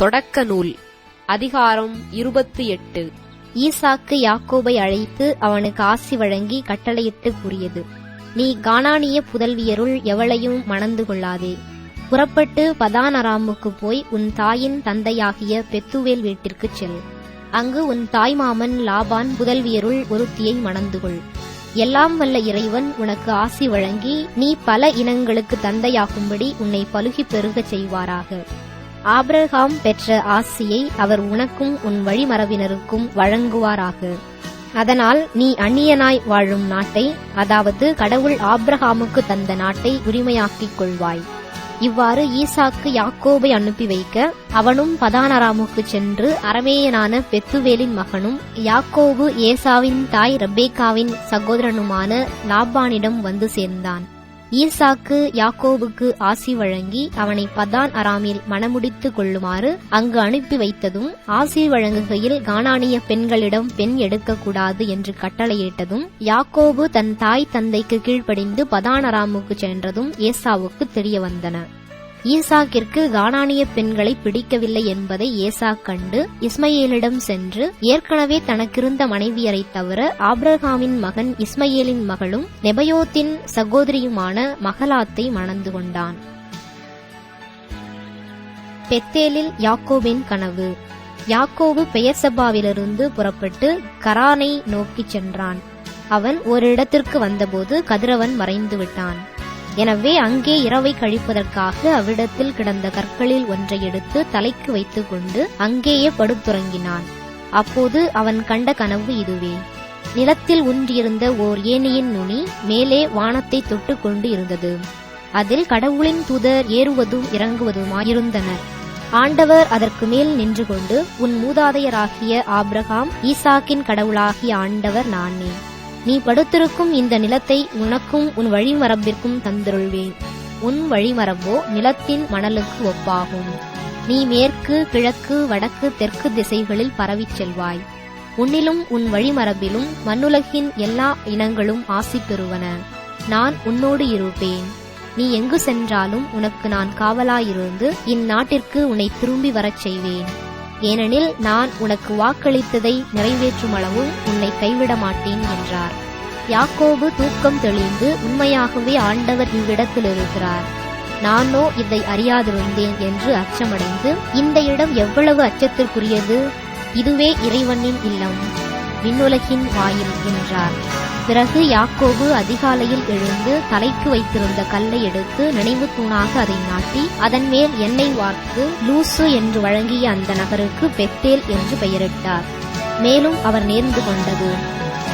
தொடக்க நூல் அதிகாரம் இருபத்தி எட்டு. ஈசாக்கு யாக்கோபை அழைத்து அவனுக்கு ஆசி வழங்கி கட்டளையிட்டு கூறியது நீ கானானிய புதல்வியருள் எவளையும் மணந்து கொள்ளாதே. புறப்பட்டு பதானராமுக்கு போய் உன் தாயின் தந்தையாகிய பெத்துவேல் வீட்டிற்குச் செல். அங்கு உன் தாய்மாமன் லாபான் புதல்வியருள் ஒருத்தியை மணந்து கொள். எல்லாம் வல்ல இறைவன் உனக்கு ஆசி வழங்கி நீ பல இனங்களுக்கு தந்தையாகும்படி உன்னை பழுகி பெருகச் செய்வாராக. ஆபிரகாம் பெற்ற ஆசியை அவர் உனக்கும் உன் வழிமரபினருக்கும் வழங்குவாராக. அதனால் நீ அந்நியனாய் வாழும் நாட்டை அதாவது கடவுள் ஆப்ரஹாமுக்கு தந்த நாட்டை உரிமையாக்கிக் கொள்வாய். இவ்வாறு ஈசாக்கு யாக்கோபை அனுப்பி வைக்க அவனும் பதானராமுக்கு சென்று அரமேயனான பெத்துவேலின் மகனும் யாக்கோபு ஏசாவின் தாய் ரபேக்காவின் சகோதரனுமான லாபானிடம் வந்து சேர்ந்தான். ஈசாக்கு யாக்கோபுக்கு ஆசி வழங்கி அவனை பதான் அராமில் மணமுடித்து கொள்ளுமாறு அங்கு அனுப்பி வைத்ததும் ஆசி வழங்குகையில் கானானிய பெண்களிடம் பெண் எடுக்கக்கூடாது என்று கட்டளையிட்டதும் யாக்கோபு தன் தாய் தந்தைக்கு கீழ்ப்படிந்து பதான் அராமுக்கு சென்றதும் ஏசாவுக்கு தெரிய வந்தன ஈசாக்கிற்கு கானானிய பெண்களை பிடிக்கவில்லை என்பதை ஏசா கண்டு இஸ்மையேலிடம் சென்று ஏற்கனவே தனக்கிருந்த மனைவியரைத் தவிர ஆப்ரஹாமின் மகன் இஸ்மையேலின் மகளும் நெபயோத்தின் சகோதரியுமான மகலாத்தை மணந்து கொண்டான். பெத்தேலில் யாக்கோவின் கனவு. யாக்கோவு பெயர்சபாவிலிருந்து புறப்பட்டு கரானை நோக்கிச் சென்றான். அவன் ஒரு இடத்திற்கு வந்தபோது கதிரவன் மறைந்து விட்டான். எனவே அங்கே இரவை கழிப்பதற்காக அவ்விடத்தில் கிடந்த கற்களில் ஒன்றை எடுத்து தலைக்கு வைத்துக் கொண்டு அங்கேயே படுத்துறங்கினான் அப்போது அவன் கண்ட கனவு இதுவே. நிலத்தில் ஊன்றியிருந்த ஓர் ஏனியின் நுனி மேலே வானத்தை தொட்டு கொண்டு இருந்தது. அதில் கடவுளின் தூதர் ஏறுவதும் இறங்குவதுமாயிருந்தனர் ஆண்டவர் அதற்கு மேல் நின்று கொண்டு உன் மூதாதையராகிய ஆப்ரஹாம் ஈசாக்கின் கடவுளாகிய ஆண்டவர் நானே. நீ படுத்திருக்கும் இந்த நிலத்தை உனக்கும் உன் வழிமரபிற்கும் தந்திருள்வேன். உன் வழிமரபோ நிலத்தின் மணலுக்கு ஒப்பாகும். நீ மேற்கு கிழக்கு வடக்கு தெற்கு திசைகளில் பரவிச் செல்வாய். உன்னிலும் உன் வழிமரபிலும் மண்ணுலகின் எல்லா இனங்களும் ஆசி பெறுவன. நான் உன்னோடு இருப்பேன். நீ எங்கு சென்றாலும் உனக்கு நான் காவலாயிருந்து இந்நாட்டிற்கு உன்னை திரும்பி வரச் செய்வேன். ஏனெனில் நான் உனக்கு வாக்களித்ததை நிறைவேற்றும் அளவும் உன்னை கைவிட மாட்டேன் என்றார். யாக்கோபு தூக்கம் தெளிந்து உண்மையாகவே ஆண்டவர் இவ்விடத்தில் இருக்கிறார். நானோ இதை அறியாதிருந்தேன் என்று அச்சமடைந்து இந்த இடம் எவ்வளவு அச்சத்திற்குரியது? இதுவே இறைவனின் இல்லம் விண்ணுலகின் வாயில் என்றார். பிறகு யாக்கோபு அதிகாலையில் எழுந்து தலைக்கு வைத்திருந்த கல்லை எடுத்து நினைவு தூணாக அதை நாட்டி அதன் மேல் எண்ணெய் வார்த்து லூசு என்று வழங்கிய அந்த நகருக்கு பெத்தேல் என்று பெயரிட்டார். மேலும் அவர் நேர்ந்து கொண்டது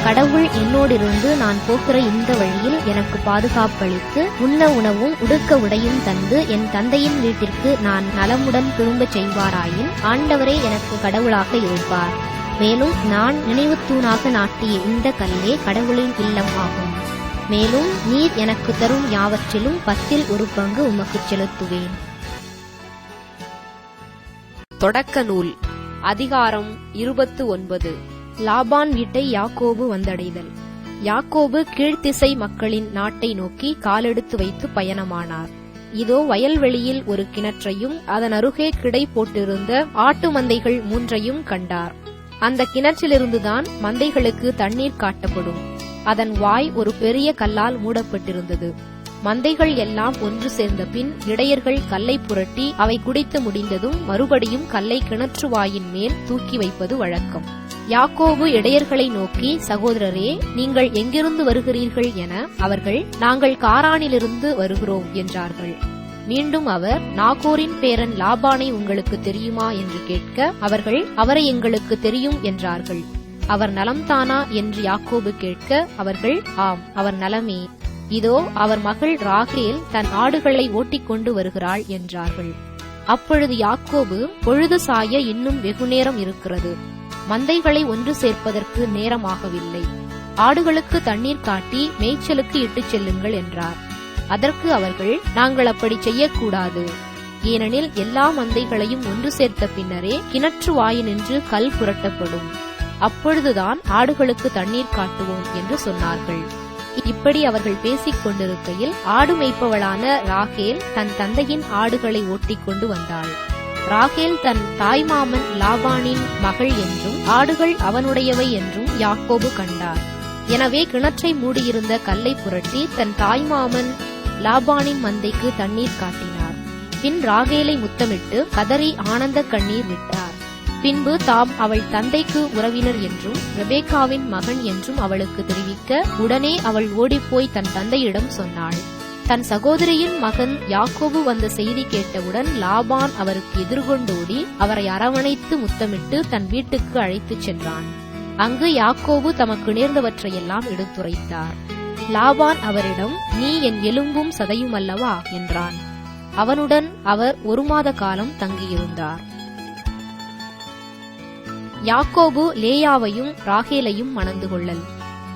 கடவுள் என்னோடிருந்து நான் போகிற இந்த வழியில் எனக்கு பாதுகாப்பளித்து உண்ண உணவும் உடுக்க உடையும் தந்து என் தந்தையின் வீட்டிற்கு நான் நலமுடன் திரும்பச் செய்வாராயின் ஆண்டவரே எனக்கு கடவுளாக இருப்பார். மேலும் நான் நினைவு தூணாக நாட்டிய இந்த கல்லே கடவுளின் இல்லம் ஆகும். மேலும் நீர் எனக்கு தரும் யாவற்றிலும் பத்தில் ஒரு பங்கு உமக்கு செலுத்துவேன். தொடக்க நூல். அதிகாரம் இருபத்து ஒன்பது லாபான் வீட்டை யாக்கோபு வந்தடைதல். யாக்கோபு கீழ்த்திசை மக்களின் நாட்டை நோக்கி காலெடுத்து வைத்து பயணமானார். இதோ வயல்வெளியில் ஒரு கிணற்றையும் அதன் அருகே கிடை போட்டிருந்த ஆட்டு மந்தைகள் மூன்றையும் கண்டார். அந்த கிணற்றிலிருந்துதான் மந்தைகளுக்கு தண்ணீர் காட்டப்படும். அதன் வாய் ஒரு பெரிய கல்லால் மூடப்பட்டிருந்தது. மந்தைகள் எல்லாம் ஒன்று சேர்ந்த பின் இடையர்கள் கல்லை புரட்டி அவை குடித்து முடிந்ததும் மறுபடியும் கல்லை கிணற்று வாயின் மேல் தூக்கி வைப்பது வழக்கம். யாக்கோபு இடையர்களை நோக்கி சகோதரரே நீங்கள் எங்கிருந்து வருகிறீர்கள் என அவர்கள் நாங்கள் காரானிலிருந்து வருகிறோம் என்றார்கள். மீண்டும் அவர் நாகோரின் பேரன் லாபானை உங்களுக்கு தெரியுமா? என்று கேட்க அவர்கள் அவரை எங்களுக்கு தெரியும் என்றார்கள். அவர் நலம்தானா? என்று யாக்கோபு கேட்க அவர்கள் ஆம் அவர் நலமே. இதோ அவர் மகள் ராகேல் தன் ஆடுகளை ஓட்டிக் கொண்டு வருகிறாள் என்றார்கள். அப்பொழுது யாக்கோபு பொழுது சாய இன்னும் வெகுநேரம் இருக்கிறது. மந்தைகளை ஒன்று சேர்ப்பதற்கு நேரமாகவில்லை. ஆடுகளுக்கு தண்ணீர் காட்டி மேய்ச்சலுக்கு இட்டுச் செல்லுங்கள் என்றார். அதற்கு அவர்கள் நாங்கள் அப்படி செய்யக்கூடாது. ஏனெனில் எல்லா மந்தைகளையும் ஒன்று சேர்த்த பின்னரே கிணற்று வாயினின்று கல் புரட்டப்படும். அப்பொழுதுதான் ஆடுகளுக்கு தண்ணீர் காட்டுவோம் என்று சொன்னார்கள். இப்படி அவர்கள் பேசிக் கொண்டிருக்கையில் ஆடு மேய்ப்பவளான ராகேல் தன் தந்தையின் ஆடுகளை ஓட்டிக் கொண்டு வந்தாள். ராகேல் தன் தாய்மாமன் லாபானின் மகள் என்றும் ஆடுகள் அவனுடையவை என்றும் யாக்கோபு கண்டார். எனவே கிணற்றை மூடியிருந்த கல்லை புரட்டி தன் தாய்மாமன் லாபானின் மந்தைக்கு தண்ணீர் காட்டினார். பின் ராகேலை முத்தமிட்டு கதறி ஆனந்த கண்ணீர் விட்டார். பின்பு தாம் அவள் தந்தைக்கு உறவினர் என்றும் ரெபேக்காவின் மகன் என்றும் அவளுக்கு தெரிவிக்க உடனே அவள் ஓடிப்போய் தன் தந்தையிடம் சொன்னாள். தன் சகோதரியின் மகன் யாக்கோபு வந்த செய்தி கேட்டவுடன் லாபான் அவருக்கு எதிர்கொண்டோடி அவரை அரவணைத்து முத்தமிட்டு தன் வீட்டுக்கு அழைத்துச் சென்றான். அங்கு யாக்கோபு தமக்கு நேர்ந்தவற்றையெல்லாம் எடுத்துரைத்தார். லாபான் அவரிடம் நீ என் எலும்பும் சதையும் அல்லவா? என்றான். அவனுடன் அவர் ஒரு மாத காலம் தங்கியிருந்தார். யாக்கோபு லேயாவையும் ராகேலையும் மணந்து கொள்ளல்.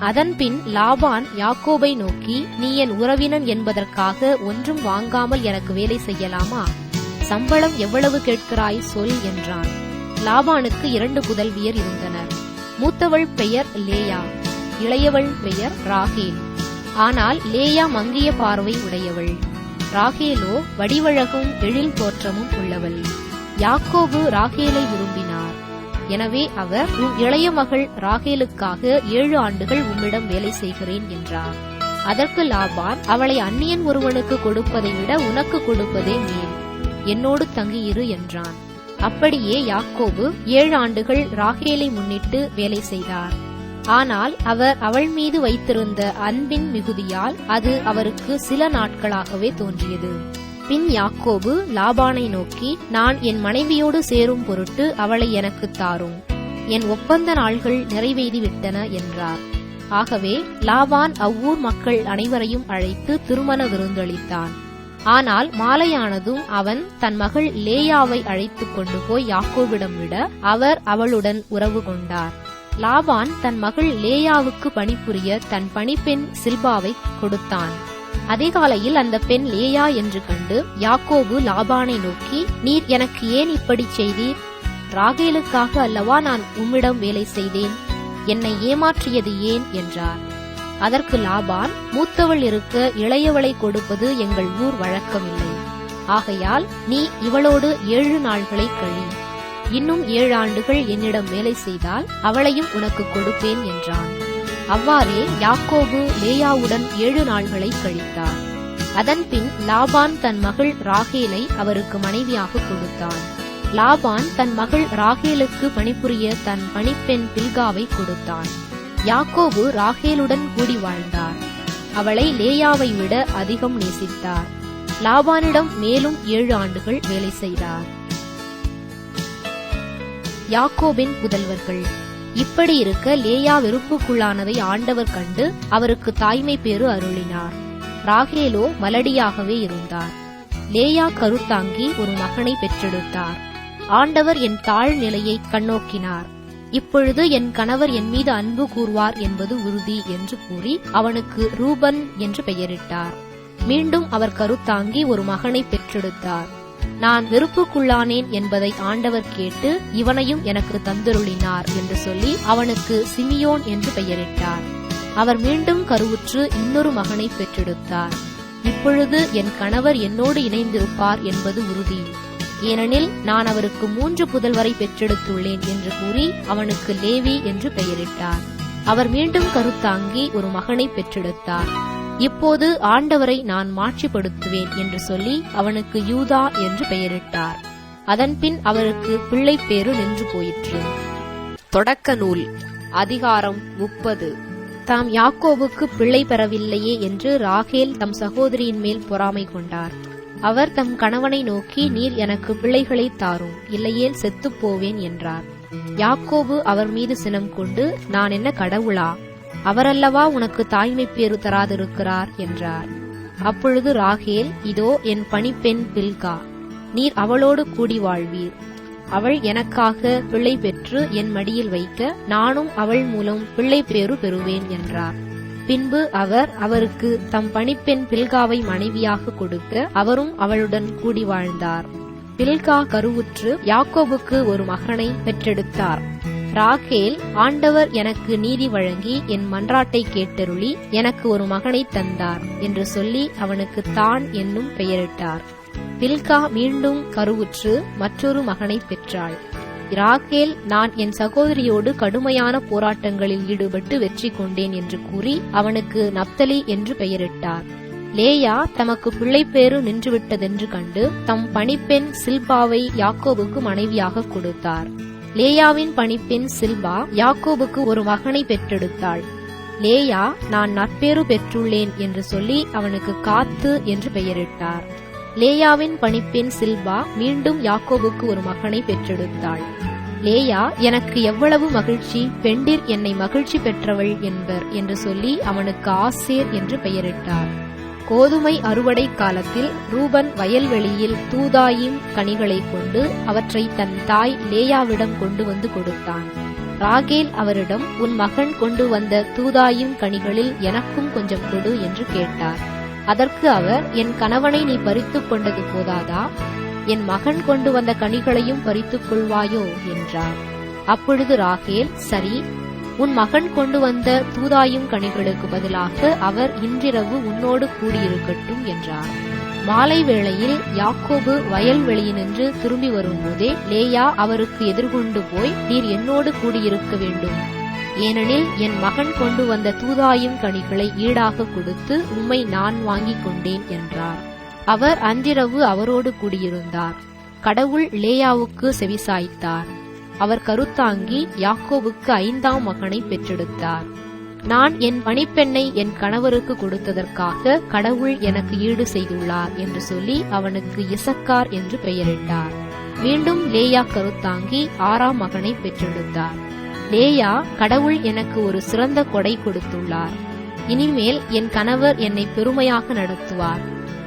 அதன்பின் லாபான் யாக்கோபை நோக்கி நீ என் உறவினன் என்பதற்காக ஒன்றும் வாங்காமல் எனக்கு வேலை செய்யலாமா? சம்பளம் எவ்வளவு கேட்கிறாய் சொல் என்றான். லாபானுக்கு இரண்டு புதல்வியர் இருந்தனர். மூத்தவள் பெயர் லேயா இளையவள் பெயர் ராகேல். ஆனால் லேயா மங்கிய பார்வை உடையவள். ராகேலோ வடிவழகும் எழில் தோற்றமும் உள்ளவள். யாக்கோபு ராகேலை விரும்பினார். எனவே அவர் உன் இளைய மகள் ராகேலுக்காக ஏழு ஆண்டுகள் உம்மிடம் வேலை செய்கிறேன் என்றார். அதற்கு லாபான் அவளை அந்நியன் ஒருவனுக்கு கொடுப்பதை விட உனக்கு கொடுப்பதே மேல். என்னோடு தங்கியிரு என்றான். அப்படியே யாக்கோபு ஏழு ஆண்டுகள் ராகேலை முன்னிட்டு வேலை செய்தார். ஆனால் அவர் அவள் மீது வைத்திருந்த அன்பின் மிகுதியால் அது அவருக்கு சில நாட்களாகவே தோன்றியது. பின் யாக்கோபு லாபானை நோக்கி நான் என் மனைவியோடு சேரும் பொருட்டு அவளை எனக்கு தாரும். என் ஒப்பந்த நாள்கள் நிறைவேறிவிட்டன என்றார். ஆகவே லாபான் அவ்வூர் மக்கள் அனைவரையும் அழைத்து திருமண விருந்தளித்தான். ஆனால் மாலையானதும் அவன் தன் மகள் லேயாவை அழைத்துக் கொண்டு போய் யாக்கோவிடம் விட அவர் அவளுடன் உறவு கொண்டார். லாபான் தன் மகள் லேயாவுக்கு பணிபுரிய தன் பணிப்பெண் சில்பாவை கொடுத்தான். அதிகாலையில் அந்த பெண் லேயா என்று கண்டு யாக்கோபு லாபானை நோக்கி நீர் எனக்கு ஏன் இப்படி செய்தீர்? ராகேலுக்காக அல்லவா நான் உம்மிடம் வேலை செய்தேன்? என்னை ஏமாற்றியது ஏன்? என்றார். அதற்கு லாபான் மூத்தவள் இருக்க இளையவளை கொடுப்பது எங்கள் ஊர் வழக்கமில்லை. ஆகையால் நீ இவளோடு ஏழு நாள்களை கழி. இன்னும் ஏழு ஆண்டுகள் என்னிடம் வேலை செய்தால் அவளையும் உனக்கு கொடுப்பேன் என்றான். அவ்வாறே யாக்கோபு லேயாவுடன் ஏழு நாள்களை கழித்தார். அதன்பின் லாபான் தன் மகள் ராகேலை அவருக்கு மனைவியாக கொடுத்தான். லாபான் தன் மகள் ராகேலுக்கு பணிபுரிய தன் பணிப்பெண் பில்காவை கொடுத்தான். யாக்கோபு ராகேலுடன் கூடி வாழ்ந்தார். அவளை லேயாவை விட அதிகம் நேசித்தார். லாபானிடம் மேலும் ஏழு ஆண்டுகள் வேலை செய்தார். யாக்கோபின் புதல்வர்கள். இப்படி இருக்க லேயா வெறுப்புக்குள்ளானதை ஆண்டவர் கண்டு அவருக்கு தாய்மை பேறு அருளினார். ராகேலோ மலடியாகவே இருந்தார். லேயா கருத்தாங்கி ஒரு மகனை பெற்றெடுத்தார். ஆண்டவர் என் தாழ் நிலையை கண்ணோக்கினார். இப்பொழுது என் கணவர் என் மீது அன்பு கூறுவார் என்பது உறுதி என்று கூறி அவனுக்கு ரூபன் என்று பெயரிட்டார். மீண்டும் அவர் கருத்தாங்கி ஒரு மகனை பெற்றெடுத்தார். நான் வெறுப்புக்குள்ளானேன் என்பதை ஆண்டவர் கேட்டு இவனையும் எனக்கு தந்தருளினார் என்று சொல்லி அவனுக்கு சிமியோன் என்று பெயரிட்டார். அவர் மீண்டும் கருவுற்று இன்னொரு மகனை பெற்றெடுத்தார். இப்பொழுது என் கணவர் என்னோடு இணைந்திருப்பார் என்பது உறுதி. ஏனெனில் நான் அவருக்கு மூன்று புதல்வரை பெற்றெடுத்துள்ளேன் என்று கூறி அவனுக்கு லேவி என்று பெயரிட்டார். அவர் மீண்டும் கருத்தாங்கி ஒரு மகனை பெற்றெடுத்தார். இப்போது ஆண்டவரை நான் மாட்சிப்படுத்துவேன் என்று சொல்லி அவனுக்கு யூதா என்று பெயரிட்டார். அதன்பின் அவருக்கு பிள்ளை பேறு நின்று போயிற்று. தொடக்க நூல் அதிகாரம் முப்பது. தாம் யாக்கோபுக்கு பிள்ளை பெறவில்லையே என்று ராகேல் தம் சகோதரியின் மேல் பொறாமை கொண்டார். அவர் தம் கணவனை நோக்கி நீர் எனக்கு பிள்ளைகளை தாரும் இல்லையேல் செத்துப் போவேன் என்றார். யாக்கோபு அவர் மீது சினம் கொண்டு நான் என்ன கடவுளா? அவரல்லவா உனக்கு தாய்மை பேறு தராதிருக்கிறார் என்றார். அப்பொழுது ராகேல் இதோ என் பணிப்பெண் பில்கா நீர் அவளோடு கூடி வாழ்வீர். அவள் எனக்காக பிள்ளை பெற்று என் மடியில் வைக்க நானும் அவள் மூலம் பிள்ளை பேறு பெறுவேன் என்றார். பின்பு அவர் அவருக்கு தம் பணிப்பெண் பில்காவை மனைவியாக கொடுக்க அவரும் அவளுடன் கூடி வாழ்ந்தார். பில்கா கருவுற்று யாக்கோபுக்கு ஒரு மகனை பெற்றெடுத்தார். ராகேல் ஆண்டவர் எனக்கு நீதி வழங்கி என் மன்றாட்டை கேட்டருளி எனக்கு ஒரு மகனை தந்தார் என்று சொல்லி அவனுக்கு தான் என்னும் பெயரிட்டார். பில்கா மீண்டும் கருவுற்று மற்றொரு மகனை பெற்றாள். ராகேல் நான் என் சகோதரியோடு கடுமையான போராட்டங்களில் ஈடுபட்டு வெற்றி கொண்டேன் என்று கூறி அவனுக்கு நப்தலி என்று பெயரிட்டார். லேயா தமக்கு பிள்ளைப்பேறு நின்றுவிட்டதென்று கண்டு தம் பணிப்பெண் சில்பாவை யாக்கோவுக்கு மனைவியாக கொடுத்தார். லேயாவின் பணிப்பெண் சில்பா யாக்கோபுக்கு ஒரு மகனை பெற்றெடுத்தாள். லேயா நான் நற்பேறு பெற்றுள்ளேன் என்று சொல்லி அவனுக்கு காத்து என்று பெயரிட்டார். லேயாவின் பணிப்பெண் சில்பா மீண்டும் யாக்கோபுக்கு ஒரு மகனை பெற்றெடுத்தாள். லேயா எனக்கு எவ்வளவு மகிழ்ச்சி பெண்டிர் என்னை மகிழ்ச்சி பெற்றவள் என்பர் என்று சொல்லி அவனுக்கு ஆசேர் என்று பெயரிட்டார். கோதுமை அறுவடை காலத்தில் ரூபன் வயல்வெளியில் தூதாயும் கனிகளை கொண்டு அவற்றை தன் தாய் லேயாவிடம் கொண்டு வந்து கொடுத்தான். ராகேல் அவரிடம் உன் மகன் கொண்டு வந்த தூதாயும் கனிகளில் எனக்கும் கொஞ்சம் கொடு என்று கேட்டார். அதற்கு அவர் என் கணவனை நீ பறித்துக் கொண்டது போதாதா? என் மகன் கொண்டு வந்த கனிகளையும் பறித்துக் கொள்வாயோ? என்றார். அப்பொழுது ராகேல் சரி உன் மகன் கொண்டு வந்த தூதாயும் கனிகளுக்கு பதிலாக அவர் இன்றிரவு உன்னோடு கூடியிருக்கட்டும் என்றார். மாலை வேளையில் யாக்கோபு வயல்வெளியினின்று திரும்பி வரும்போதே லேயா அவருக்கு எதிர்கொண்டு போய் நீர் என்னோடு கூடியிருக்க வேண்டும். ஏனெனில் என் மகன் கொண்டு வந்த தூதாயும் கனிகளை ஈடாக கொடுத்து உம்மை நான் வாங்கிக் கொண்டேன் என்றார். அவர் அன்றிரவு அவரோடு கூடியிருந்தார். கடவுள் லேயாவுக்கு செவிசாய்த்தார். அவர் கருத்தாங்கி யாக்கோவுக்கு ஐந்தாம் மகனை பெற்றெடுத்தார். நான் என் பணிப்பெண்ணை என் கணவருக்கு கொடுத்ததற்காக கடவுள் எனக்கு ஈடு செய்துள்ளார் என்று சொல்லி அவனுக்கு இசக்கார் என்று பெயரிட்டார். மீண்டும் லேயா கருத்தாங்கி ஆறாம் மகனை பெற்றெடுத்தார். லேயா கடவுள் எனக்கு ஒரு சிறந்த கொடை கொடுத்துள்ளார். இனிமேல் என் கணவர் என்னை பெருமையாக நடத்துவார்.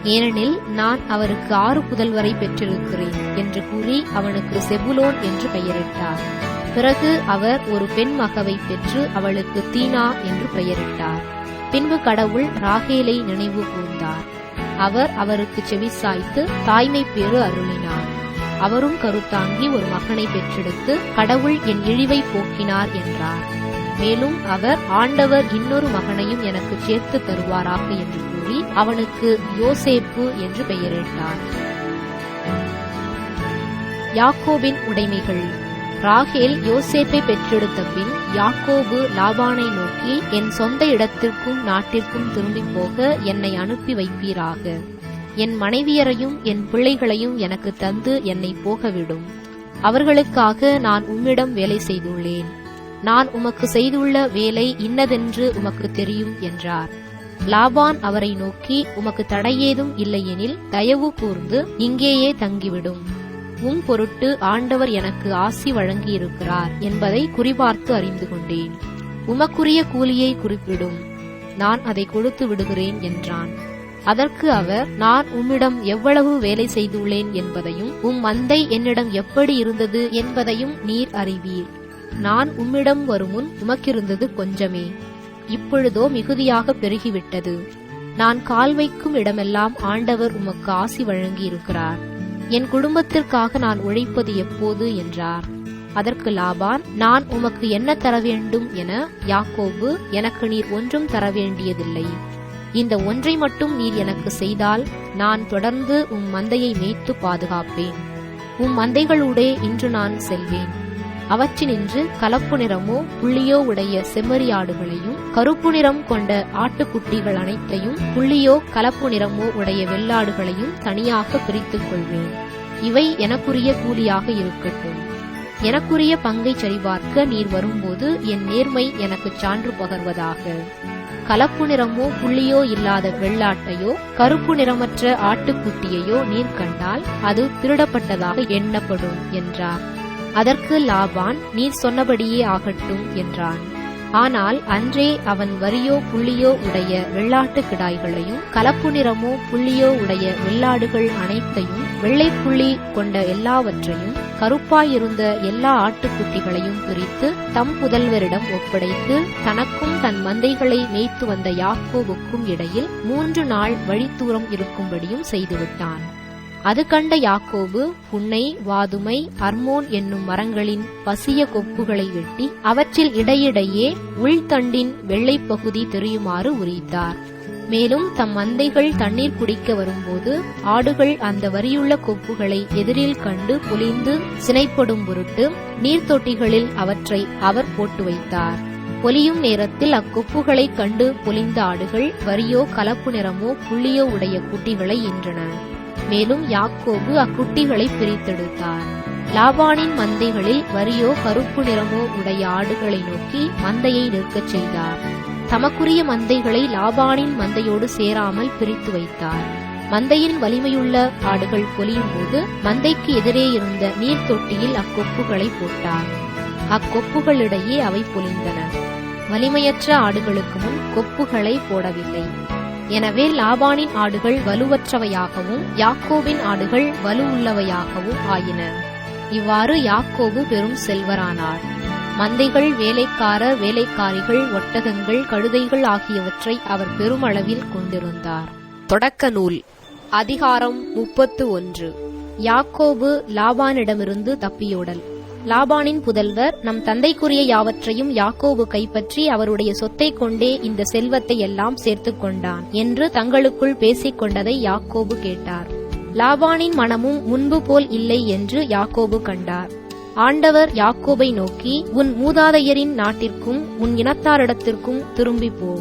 ஏனெனில் நான் அவருக்கு ஆறு புதல்வரை பெற்றிருக்கிறேன் என்று கூறி அவனுக்கு செபுலோன் என்று பெயரிட்டார். பிறகு அவர் ஒரு பெண் மகவை பெற்று அவளுக்கு தீனா என்று பெயரிட்டார். பின்பு கடவுள் ராகேலை நினைவு கூர்ந்தார். அவர் அவருக்கு செவிசாய்த்து தாய்மை பேறு அருளினார். அவரும் கருத்தாங்கி ஒரு மகனை பெற்றெடுத்து கடவுள் என் இழிவை போக்கினார் என்றார். மேலும் அவர் ஆண்டவர் இன்னொரு மகனையும் எனக்கு சேர்த்து தருவாராக என்று கூறி அவனுக்கு யோசேப்பு என்று பெயரிட்டார். யாக்கோபின் உடைமைகள். ராகேல் யோசேப்பை பெற்றெடுத்த பின் யாக்கோபு லாபானை நோக்கி என் சொந்த இடத்திற்கும் நாட்டிற்கும் திரும்பி போக என்னை அனுப்பி வைப்பீராக. என் மனைவியரையும் என் பிள்ளைகளையும் எனக்கு தந்து என்னை போகவிடும். அவர்களுக்காக நான் உம்மிடம் வேலை செய்துள்ளேன். நான் உமக்கு செய்துள்ள வேலை இன்னதென்று உமக்கு தெரியும் என்றார். லாபான் அவரை நோக்கி உமக்கு தடையேதும் இல்லையெனில் தயவு கூர்ந்து இங்கேயே தங்கிவிடும். உம் பொருட்டு ஆண்டவர் எனக்கு ஆசி வழங்கியிருக்கிறார் என்பதை குறிபார்த்து அறிந்து கொண்டேன். உமக்குரிய கூலியை குறிப்பிடும். நான் அதை கொடுத்து விடுகிறேன் என்றான். அதற்கு அவர் நான் உம்மிடம் எவ்வளவு வேலை செய்துள்ளேன் என்பதையும் உம் மந்தை என்னிடம் எப்படி இருந்தது என்பதையும் நீர் அறிவீர். நான் உம்மிடம் வருமுன் உமக்கிருந்தது கொஞ்சமே. இப்பொழுதோ மிகுதியாக பெருகிவிட்டது. நான் கால் வைக்கும் இடமெல்லாம் ஆண்டவர் உமக்கு ஆசி வழங்கியிருக்கிறார். என் குடும்பத்திற்காக நான் உழைப்பது எப்போது? என்றார். அதற்கு லாபான் நான் உமக்கு என்ன தர வேண்டும் என யாக்கோபு எனக்கு நீர் ஒன்றும் தர வேண்டியதில்லை இந்த ஒன்றை மட்டும் நீர் எனக்கு செய்தால் நான் தொடர்ந்து உம் மந்தையை மேய்த்து பாதுகாப்பேன். உம் மந்தைகளூடே இன்று நான் செல்வேன். அவற்றினின்று கலப்பு நிறமோ புள்ளியோ உடைய செம்மறியாடுகளையும் கருப்பு நிறம் கொண்ட ஆட்டுக்குட்டிகள் அனைத்தையும் புள்ளியோ கலப்பு நிறமோ உடைய வெள்ளாடுகளையும் தனியாக பிரித்துக் கொள்வேன். இவை எனக்குரிய கூலியாக இருக்கட்டும். எனக்குரிய பங்கை சரிபார்க்க நீர் வரும்போது என் நேர்மை எனக்கு சான்று பகர்வதாக. கலப்பு நிறமோ புள்ளியோ இல்லாத வெள்ளாட்டையோ கருப்பு நிறமற்ற ஆட்டுக்குட்டியையோ நீர் கண்டால் அது திருடப்பட்டதாக எண்ணப்படும் என்றார். அதற்கு லாபான் நீர் சொன்னபடியே ஆகட்டும் என்றான். ஆனால் அன்றே அவன் வரியோ புள்ளியோ உடைய வெள்ளாட்டு கிடாய்களையும் கலப்பு நிறமோ புள்ளியோ உடைய வெள்ளாடுகள் அனைத்தையும் வெள்ளை புள்ளி கொண்ட எல்லாவற்றையும் கருப்பாயிருந்த எல்லா ஆட்டுக்குட்டிகளையும் பிரித்து தம் புதல்வரிடம் ஒப்படைத்து தனக்கும் தன் மந்தைகளை மேய்த்து வந்த யாக்கோவுக்கும் இடையில் மூன்று நாள் வழித்தூரம் இருக்கும்படியும் செய்துவிட்டான். அது கண்ட யாக்கோபு புன்னை வாதுமை அர்மோன் என்னும் மரங்களின் பசிய கொப்புகளை வெட்டி அவற்றில் இடையிடையே உள்தண்டின் வெள்ளைப் பகுதி தெரியுமாறு உரித்தார். மேலும் தம் மந்தைகள் தண்ணீர் குடிக்க வரும்போது ஆடுகள் அந்த வரியுள்ள கொப்புகளை எதிரில் கண்டு பொலிந்து சினைப்படும் பொருட்டு நீர்த்தொட்டிகளில் அவற்றை அவர் போட்டு வைத்தார். பொலியும் நேரத்தில் அக்கொப்புகளைக் கண்டு பொலிந்த ஆடுகள் வரியோ கலப்பு நிறமோ புள்ளியோ உடைய குட்டிகளை ஈன்றன. மேலும் யாக்கோபு அக்குட்டிகளை பிரித்தெடுத்தார் லாபானின் மந்தைகளில் வரியோ கருப்பு நிறமோ உடைய ஆடுகளை நோக்கி மந்தையை நிற்கச் செய்தார். தமக்குரிய மந்தைகளை லாபானின் மந்தையோடு சேராமல் பிரித்து வைத்தார். மந்தையின் வலிமையுள்ள ஆடுகள் பொலியும் போது மந்தைக்கு எதிரே இருந்த நீர் தொட்டியில் அக்கொப்புகளை போட்டார். அக்கொப்புகளிடையே அவை பொலிந்தன. வலிமையற்ற ஆடுகளுக்கு முன் கொப்புகளை போடவில்லை. எனவே லாபானின் ஆடுகள் வலுவற்றவையாகவும் யாக்கோபின் ஆடுகள் வலுவுள்ளவையாகவும் ஆயின. இவ்வாறு யாக்கோபு பெரும் செல்வரானார். மந்தைகள் வேலைக்கார வேலைக்காரிகள் ஒட்டகங்கள் கழுதைகள் ஆகியவற்றை அவர் பெருமளவில் கொண்டிருந்தார். தொடக்க நூல். அதிகாரம் முப்பத்து ஒன்று. யாக்கோபு லாபானிடமிருந்து தப்பியோடல். லாபானின் புதல்வர் நம் தந்தைக்குரிய யாவற்றையும் யாக்கோபு கைப்பற்றி அவருடைய சொத்தை கொண்டே இந்த செல்வத்தை எல்லாம் சேர்த்துக் கொண்டான் என்று தங்களுக்குள் பேசிக் கொண்டதை யாக்கோபு கேட்டார். லாபானின் மனமும் முன்பு போல் இல்லை என்று யாக்கோபு கண்டார். ஆண்டவர் யாக்கோபை நோக்கி உன் மூதாதையரின் நாட்டிற்கும் உன் இனத்தாரிடத்திற்கும் திரும்பி போ.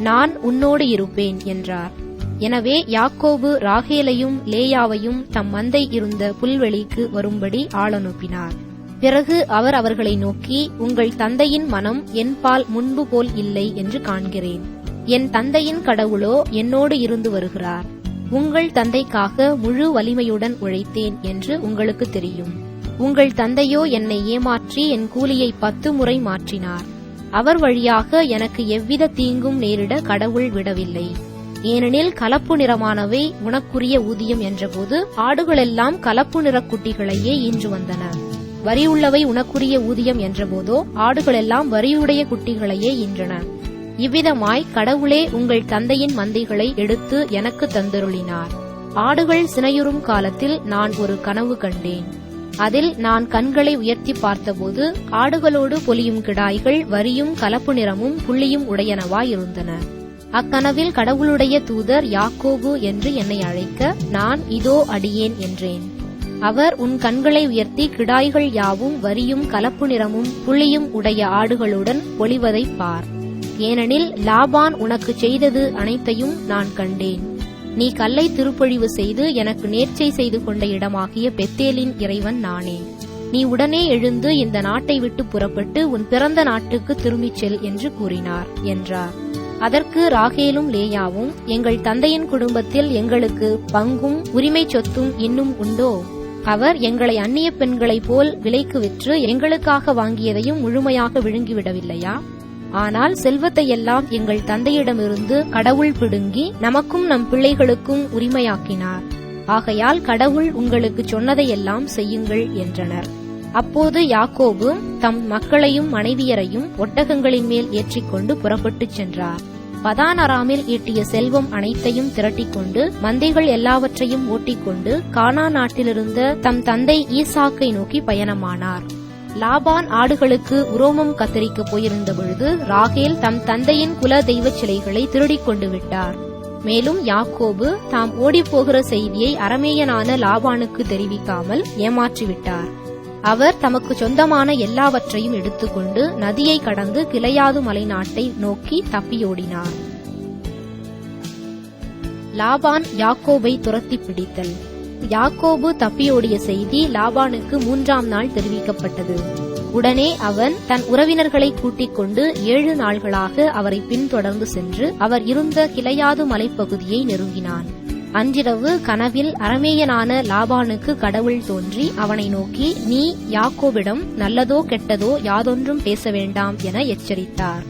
நான் உன்னோடு இருப்பேன் என்றார். எனவே யாக்கோபு ராகேலையும் லேயாவையும் தம் மந்தை இருந்த புல்வெளிக்கு வரும்படி ஆளனுப்பினார். பிறகு அவர் அவர்களை நோக்கி உங்கள் தந்தையின் மனம் என்பால் முன்பு போல் இல்லை என்று காண்கிறேன். என் தந்தையின் கடவுளோ என்னோடு இருந்து வருகிறார். உங்கள் தந்தைக்காக முழு வலிமையுடன் உழைத்தேன் என்று உங்களுக்கு தெரியும். உங்கள் தந்தையோ என்னை ஏமாற்றி என் கூலியை பத்து முறை மாற்றினார். அவர் வழியாக எனக்கு எவ்வித தீங்கும் நேரிட கடவுள் விடவில்லை. ஏனெனில் கலப்பு நிறமானவை உனக்குரிய ஊதியம் என்றபோது ஆடுகளெல்லாம் கலப்பு நிறக் குட்டிகளையே ஈன்று வந்தன. வரியுள்ளவை உனக்குரிய ஊதியம் என்றபோதோ ஆடுகளெல்லாம் வரியுடைய குட்டிகளையே ஈன்றன. இவ்விதமாய் கடவுளே உங்கள் தந்தையின் மந்தைகளை எடுத்து எனக்கு தந்தருளினார். ஆடுகள் சினையுறும் காலத்தில் நான் ஒரு கனவு கண்டேன். அதில் நான் கண்களை உயர்த்தி பார்த்தபோது ஆடுகளோடு பொலியும் கிடாய்கள் வரியும் கலப்பு நிறமும் புள்ளியும் உடையனவாய் இருந்தன அக்கனவில் கடவுளுடைய தூதர் யாக்கோபு என்று என்னை அழைக்க நான் இதோ அடியேன் என்றேன். அவர் உன் கண்களை உயர்த்தி கிடாய்கள் யாவும் வரியும் கலப்பு நிறமும் புள்ளியும் உடைய ஆடுகளுடன் பொழிவதை பார். ஏனெனில் லாபான் உனக்கு செய்தது அனைத்தையும் நான் கண்டேன். நீ கல்லை திருப்பொழிவு செய்து எனக்கு நேர்ச்சை செய்து கொண்ட இடமாகிய பெத்தேலின் இறைவன் நானே. நீ உடனே எழுந்து இந்த நாட்டை விட்டு புறப்பட்டு உன் பிறந்த நாட்டுக்கு திரும்பிச் செல் என்று கூறினார் என்றார். அதற்கு ராகேலும் லேயாவும் எங்கள் தந்தையின் குடும்பத்தில் எங்களுக்கு பங்கும் உரிமை சொத்தும் இன்னும் உண்டோ? அவர் எங்களை அந்நிய பெண்களைப் போல் விலைக்கு விற்று எங்களுக்காக வாங்கியதையும் முழுமையாக விழுங்கிவிடவில்லையா? ஆனால் செல்வத்தை எல்லாம் எங்கள் தந்தையிடமிருந்து கடவுள் பிடுங்கி நமக்கும் நம் பிள்ளைகளுக்கும் உரிமையாக்கினார். ஆகையால் கடவுள் உங்களுக்கு சொன்னதையெல்லாம் செய்யுங்கள் என்றனர். அப்போது யாக்கோபு தம் மக்களையும் மனைவியரையும் ஒட்டகங்களின் மேல் ஏற்றிக்கொண்டு புறப்பட்டுச் சென்றார். பதானராமில் ஈட்டிய செல்வம் அனைத்தையும் திரட்டிக்கொண்டு மந்தைகள் எல்லாவற்றையும் ஓட்டிக்கொண்டு கானா நாட்டிலிருந்த தம் தந்தை ஈசாக்கை நோக்கி பயணமானார். லாபான் ஆடுகளுக்கு உரோமம் கத்தரிக்க போயிருந்த பொழுது ராகேல் தம் தந்தையின் குல தெய்வச் சிலைகளை திருடிக் கொண்டு விட்டார். மேலும் யாக்கோபு தாம் ஓடிப்போகிற செய்தியை அரமேயனான லாபானுக்கு தெரிவிக்காமல் ஏமாற்றிவிட்டார். அவர் தமக்கு சொந்தமான எல்லாவற்றையும் எடுத்துக்கொண்டு நதியை கடந்து கிளையாது மலை நாட்டை நோக்கி தப்பியோடினார். லாபான் யாக்கோபை துரத்தி பிடித்தல். யாக்கோபு தப்பியோடிய செய்தி லாபானுக்கு மூன்றாம் நாள் தெரிவிக்கப்பட்டது. உடனே அவன் தன் உறவினர்களை கூட்டிக் கொண்டு ஏழு நாள்களாக அவரை பின்தொடர்ந்து சென்று அவர் இருந்த கிளையாது மலைப்பகுதியை நெருங்கினான். அன்றிரவு கனவில் அரமேயனான லாபானுக்கு கடவுள் தோன்றி அவனை நோக்கி நீ யாக்கோபிடம் நல்லதோ கெட்டதோ யாதொன்றும் பேச வேண்டாம் என எச்சரித்தார்.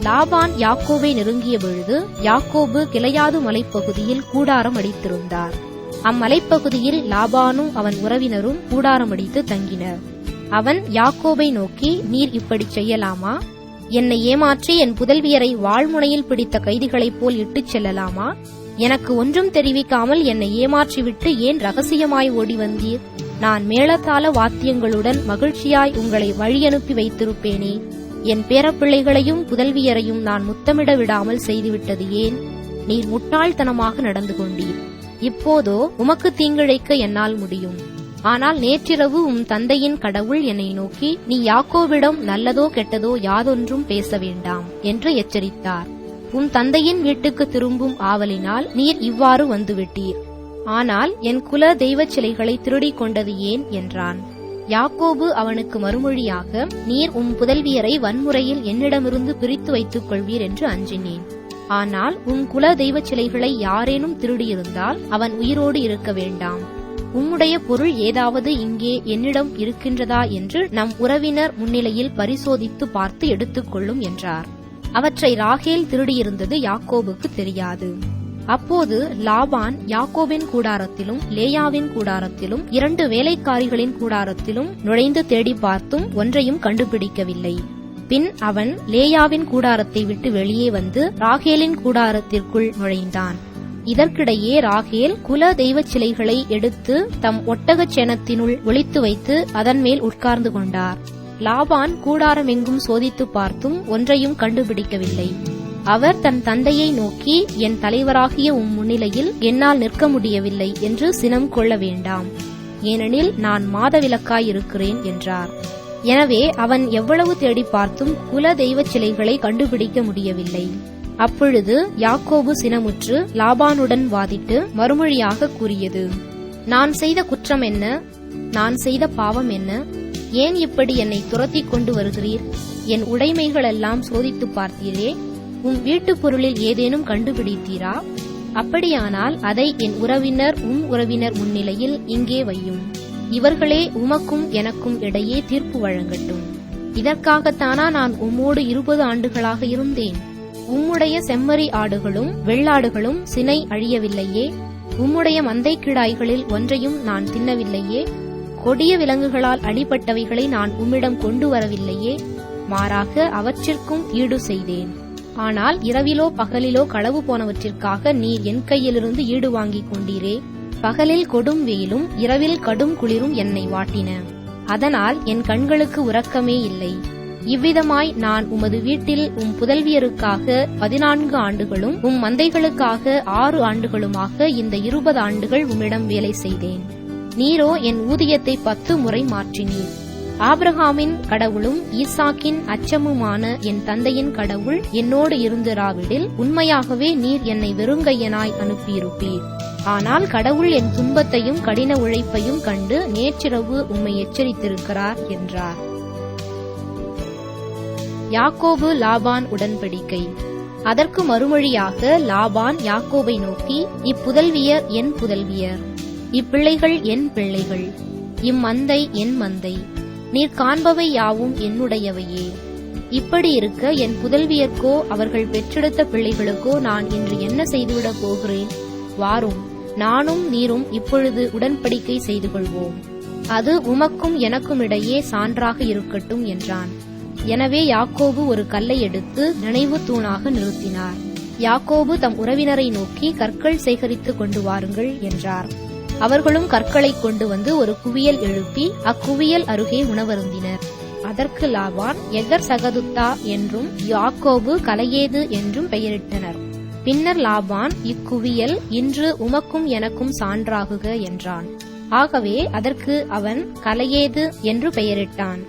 லாபான் யாக்கோவை நெருங்கிய பொழுது யாக்கோபு கிளையாது மலைப்பகுதியில் கூடாரம் அடித்திருந்தார். அம்மலைப்பகுதியில் லாபானும் அவன் உறவினரும் கூடாரம் அடித்து தங்கினர். அவன் யாக்கோபை நோக்கி நீர் இப்படி செய்யலாமா? என்னை ஏமாற்றி என் புதல்வியரை வாழ்முனையில் பிடித்த கைதிகளைப் போல் இட்டுச் செல்லலாமா? எனக்கு ஒன்றும் தெரிவிக்காமல் என்னை ஏமாற்றிவிட்டு ஏன் ரகசியமாய் ஓடி வந்தீர்? நான் மேளதாள வாத்தியங்களுடன் மகிழ்ச்சியாய் உங்களை வழியனுப்பி வைத்திருப்பேனே. என் பேரப்பிள்ளைகளையும் புதல்வியரையும் நான் முத்தமிட விடாமல் செய்துவிட்டது ஏன்? நீர் முட்டாள்தனமாக நடந்து கொண்டீர். இப்போதோ உமக்கு தீங்கிழைக்க என்னால் முடியும். ஆனால் நேற்றிரவு உம் தந்தையின் கடவுள் என்னை நோக்கி நீ யாக்கோவிடம் நல்லதோ கெட்டதோ யாதொன்றும் பேச வேண்டாம் என்று எச்சரித்தார். உம் தந்தையின் வீட்டுக்கு திரும்பும் ஆவலினால் நீர் இவ்வாறு வந்துவிட்டீர். ஆனால் என் குல தெய்வச் சிலைகளை திருடிக் கொண்டது ஏன் என்றான். யாக்கோபு அவனுக்கு மறுமொழியாக நீர் உம் புதல்வியரை வன்முறையில் என்னிடமிருந்து பிரித்து வைத்துக் கொள்வீர் என்று அஞ்சினேன். ஆனால் உம் குல தெய்வச் சிலைகளை யாரேனும் திருடியிருந்தால் அவன் உயிரோடு இருக்க வேண்டாம். உம்முடைய பொருள் ஏதாவது இங்கே என்னிடம் இருக்கின்றதா என்று நம் உறவினர் முன்னிலையில் பரிசோதித்து பார்த்து எடுத்துக்கொள்ளும் என்றார். அவற்றை ராகேல் திருடியிருந்தது யாக்கோபுக்கு தெரியாது. அப்போது லாபான் யாக்கோபின் கூடாரத்திலும் லேயாவின் கூடாரத்திலும் இரண்டு வேலைக்காரிகளின் கூடாரத்திலும் நுழைந்து தேடி பார்த்தும் ஒன்றையும் கண்டுபிடிக்கவில்லை. பின் அவன் லேயாவின் கூடாரத்தை விட்டு வெளியே வந்து ராகேலின் கூடாரத்திற்குள் நுழைந்தான். இதற்கிடையே ராகேல் குல தெய்வச் சிலைகளை எடுத்து தம் ஒட்டகச் சேனத்தினுள் ஒளித்து வைத்து அதன் மேல் உட்கார்ந்து கொண்டார். லாபான் கூடாரம் எங்கும் சோதித்து பார்த்தும் ஒன்றையும் கண்டுபிடிக்கவில்லை. அவர் தன் தந்தையை நோக்கி என் தலைவராகிய உம் முன்னிலையில் என்னால் நிற்க முடியவில்லை என்று சினம் கொள்ள வேண்டாம். ஏனெனில் நான் மாதவிலக்காய் இருக்கிறேன் என்றார். எனவே அவன் எவ்வளவு தேடி பார்த்தும் குல தெய்வ சிலைகளை கண்டுபிடிக்க முடியவில்லை. அப்பொழுது யாக்கோபு சினமுற்று லாபானுடன் வாதிட்டு மறுமொழியாக கூறியது நான் செய்த குற்றம் என்ன? நான் செய்த பாவம் என்ன? ஏன் இப்படி என்னை துரத்தி கொண்டு வருகிறீர்? என் உடைமைகளெல்லாம் சோதித்து பார்த்தீரே உம் வீட்டுப் பொருளில் ஏதேனும் கண்டுபிடித்தீரா? அப்படியானால் அதை என் உறவினர் உம் உறவினர் முன்னிலையில் இங்கே வையும். இவர்களே உமக்கும் எனக்கும் இடையே தீர்ப்பு வழங்கட்டும். இதற்காகத்தானா நான் உம்மோடு இருபது ஆண்டுகளாக இருந்தேன். உம்முடைய செம்மறி ஆடுகளும் வெள்ளாடுகளும் சினை அழியவில்லையே. உம்முடைய மந்தை கிடாய்களில் ஒன்றையும் நான் தின்னவில்லையே. கொடிய விலங்குகளால் அடிபட்டவைகளை நான் உம்மிடம் கொண்டு வரவில்லையே மாறாக அவற்றிற்கும் ஈடு செய்தேன். ஆனால் இரவிலோ பகலிலோ களவு போனவற்றிற்காக நீர் என் கையிலிருந்து ஈடு வாங்கிக் கொண்டீரே. பகலில் கொடும் வெயிலும் இரவில் கடும் குளிரும் என்னை வாட்டின. அதனால் என் கண்களுக்கு உறக்கமே இல்லை. இவ்விதமாய் நான் உமது வீட்டில் உம் புதல்வியருக்காக பதினான்கு ஆண்டுகளும் உம் மந்தைகளுக்காக ஆறு ஆண்டுகளுமாக இந்த இருபது ஆண்டுகள் உம்மிடம் வேலை செய்தேன். நீரோ என் ஊதியத்தை பத்து முறை மாற்றினீர். ஆப்ரஹாமின் கடவுளும் ஈசாக்கின் அச்சமுமான என் தந்தையின் கடவுள் என்னோடு இருந்திராவிடில் உண்மையாகவே நீர் என்னை வெறுங்கையனாய் அனுப்பியிருப்பீர். ஆனால் கடவுள் என் துன்பத்தையும் கடின உழைப்பையும் கண்டு நேற்றிரவு உம்மை எச்சரித்திருக்கிறார் என்றார். யாக்கோபு லாபான் உடன்படிக்கை. அதற்கு மறுமொழியாக லாபான் யாக்கோபை நோக்கி இப்புதல்வியர் என் புதல்வியர். இப்பிள்ளைகள் என் பிள்ளைகள். இம்மந்தை என் மந்தை. நீர் காண்பவை யாவும் என்னுடையவையே. இப்படி இருக்க என் புதல்வியர்க்கோ அவர்கள் பெற்றெடுத்த பிள்ளைகளுக்கோ நான் இன்று என்ன செய்துவிடப் போகிறேன்? வாரும். நானும் நீரும் இப்பொழுது உடன்படிக்கை செய்து கொள்வோம் அது உமக்கும் எனக்கும் இடையே சான்றாக இருக்கட்டும் என்றான். எனவே யாக்கோபு ஒரு கல்லை எடுத்து நினைவு தூணாக நிறுத்தினார். யாக்கோபு தம் உறவினரை நோக்கி கற்கள் சேகரித்து கொண்டு வாருங்கள் என்றார். அவர்களும் கற்களை கொண்டு வந்து ஒரு குவியல் எழுப்பி அக்குவியல் அருகே உணவருந்தினர். அதற்கு லாபான் எகர் சகதுத்தா என்றும் யாக்கோபு கலையேது என்றும் பெயரிட்டனர். பின்னர் லாபான் இக்குவியல் இன்று உமக்கும் எனக்கும் சான்றாகுக என்றான். ஆகவே அதற்கு அவன் கலையேது என்று பெயரிட்டான்.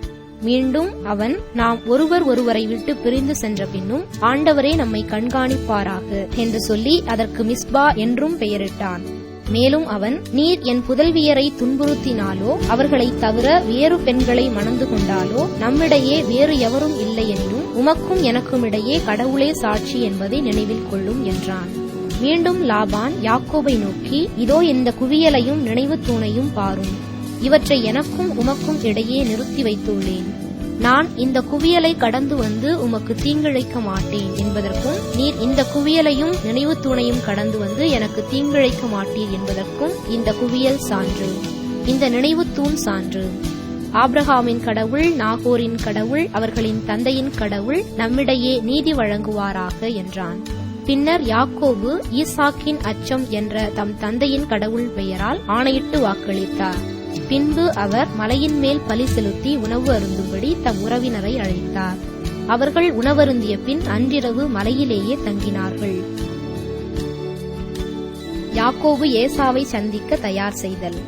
மீண்டும் அவன் நாம் ஒருவர் ஒருவரை விட்டு பிரிந்து சென்ற பின்னும் ஆண்டவரே நம்மை கண்காணிப்பாராக என்று சொல்லி அதற்கு மிஸ்பா என்றும் பெயரிட்டான். மேலும் அவன் நீர் என் புதல்வியரை துன்புறுத்தினாலோ அவர்களைத் தவிர வேறு பெண்களை மணந்து கொண்டாலோ நம்மிடையே வேறு எவரும் இல்லை என்றும் உமக்கும் எனக்கும் இடையே கடவுளே சாட்சி என்பதை நினைவில் கொள்ளும் என்றான். மீண்டும் லாபான் யாக்கோபை நோக்கி இதோ இந்த குவியலையும் நினைவு தூணையும் பாரும். இவற்றை எனக்கும் உமக்கும் இடையே நிறுத்தி வைத்துள்ளேன். நான் இந்த குவியலை கடந்து வந்து உமக்கு தீங்கிழைக்க மாட்டேன் என்பதற்கும் நீர் இந்த குவியலையும் நினைவு தூணையும் கடந்து வந்து எனக்கு தீங்கிழைக்க மாட்டீர் என்பதற்கும் இந்த குவியல் சான்று. இந்த நினைவு தூண் சான்று. ஆப்ரஹாமின் கடவுள் நாகோரின் கடவுள் அவர்களின் தந்தையின் கடவுள் நம்மிடையே நீதி வழங்குவாராக என்றான். பின்னர் யாக்கோபு ஈசாக்கின் அச்சம் என்ற தம் தந்தையின் கடவுள் பெயரால் ஆணையிட்டு வாக்களித்தார். பின்பு அவர் மலையின் மேல் பலி செலுத்தி உணவு அருந்தும்படி தம் உறவினரை அழைத்தார். அவர்கள் உணவருந்திய பின் அன்றிரவு மலையிலேயே தங்கினார்கள். யாக்கோபு ஏசாவை சந்திக்க தயார் செய்தல்.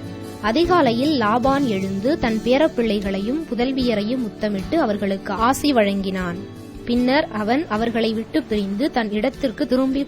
அதிகாலையில் லாபான் எழுந்து தன் பேரப்பிள்ளைகளையும் புதல்வியரையும் முத்தமிட்டு அவர்களுக்கு ஆசி வழங்கினான். பின்னர் அவன் அவர்களை விட்டு பிரிந்து தன் இடத்திற்கு திரும்பி